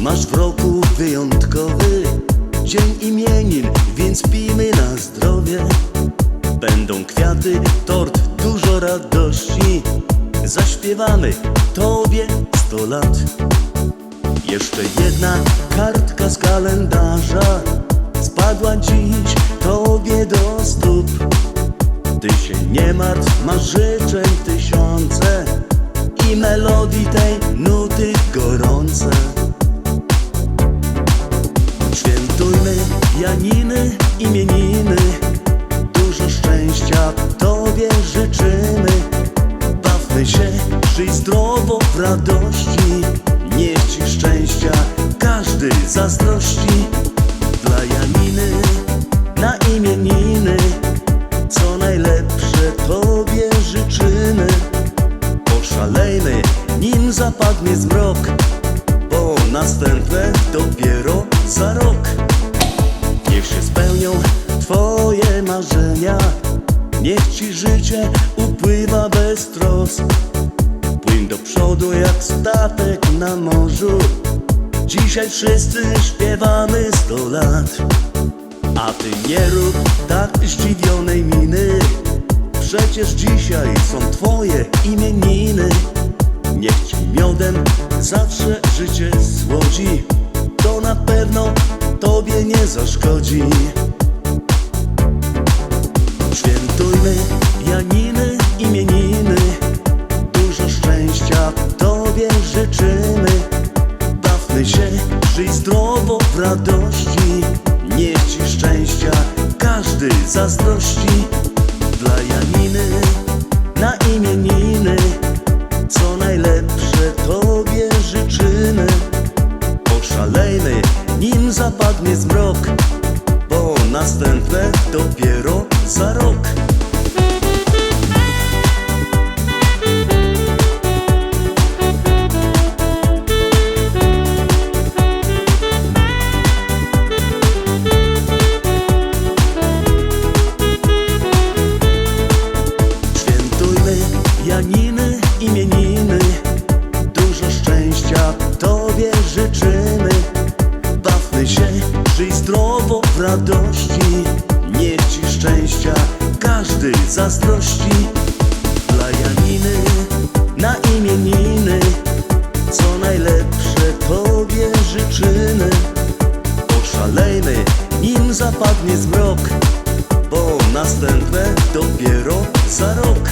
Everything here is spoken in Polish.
Masz w roku wyjątkowy dzień imienin, więc pijmy na zdrowie. Będą kwiaty, tort, dużo radości. Zaśpiewamy tobie sto lat. Jeszcze jedna kartka z kalendarza spadła dziś tobie do stóp. Ty się nie martw, masz życzeń tysiące i melodii tej nuty gorące. W radości Niech Ci szczęścia każdy zazdrości. Dla Janiny na imieniny Co najlepsze Tobie życzymy. Poszalejmy, nim zapadnie zmrok Bo następne dopiero za rok. Niech się spełnią Twoje marzenia Niech Ci życie upływa bez Płyń do przodu jak statek na morzu. Dzisiaj wszyscy śpiewamy sto lat. A Ty nie rób tak zdziwionej miny. Przecież dzisiaj są Twoje imieniny. Niech Ci miodem zawsze życie słodzi To na pewno Tobie nie zaszkodzi. Świętujmy Janiny, w radości Niech Ci szczęścia. Każdy zazdrości Dla Janiny. Na imieniny Co najlepsze Tobie życzymy. Poszalejmy, nim zapadnie zmrok Bo następne dopiero Bawmy się, żyj zdrowo w radości. Niech Ci szczęścia każdy zazdrości. Dla Janiny na imieniny Co najlepsze Tobie życzymy Poszalejmy, nim zapadnie zmrok Bo następne dopiero za rok